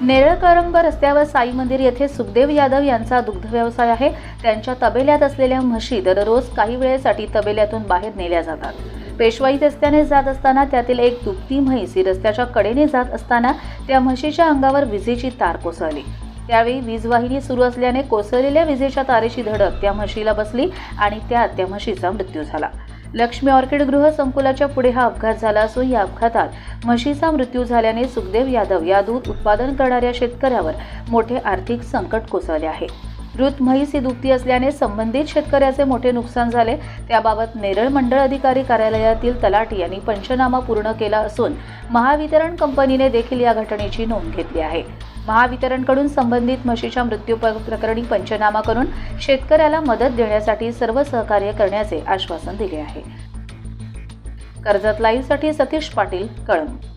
नेरळ करंब रस्त्यावर साई मंदिर येथे सुखदेव यादव यांचा दुग्ध व्यवसाय आहे. त्यांच्या तबेल्यात असलेल्या म्हशी दररोज काही वेळेसाठी तबेल्यातून बाहेर नेल्या जातात. पेशवाई रस्त्याने जात असताना त्यातील एक दुभती म्हैस ही रस्त्याच्या कडेने जात असताना त्या म्हशीच्या अंगावर विजेची तार कोसळली. त्यावेळी वीज वाहिनी सुरू असल्याने कोसळलेल्या विजेच्या तारेची धडक त्या म्हशीला बसली आणि त्यात त्या म्हशीचा मृत्यू झाला. लक्ष्मी ऑर्किड गृह संकुलाच्या पुढे हा अपघात झाला असून या अपघातात म्हशीचा मृत्यू झाल्याने सुखदेव यादव या दूध उत्पादन करणाऱ्या शेतकऱ्यावर मोठे आर्थिक संकट कोसळले आहे. मृत म्हैस ही दुभती असल्याने संबंधित शेतकऱ्याचे मोठे नुकसान झाले. त्याबाबत नेरळ मंडळ अधिकारी कार्यालयातील तलाठी यांनी पंचनामा पूर्ण केला असून महावितरण कंपनीने देखील या घटनेची नोंद घेतली आहे. महावितरणकडून संबंधित म्हशीच्या मृत्यू प्रकरणी पंचनामा करून शेतकऱ्याला मदत देण्यासाठी सर्व सहकार्य करण्याचे आश्वासन दिले आहे. कर्जत लाईव्हसाठी सतीश पाटील कळंब.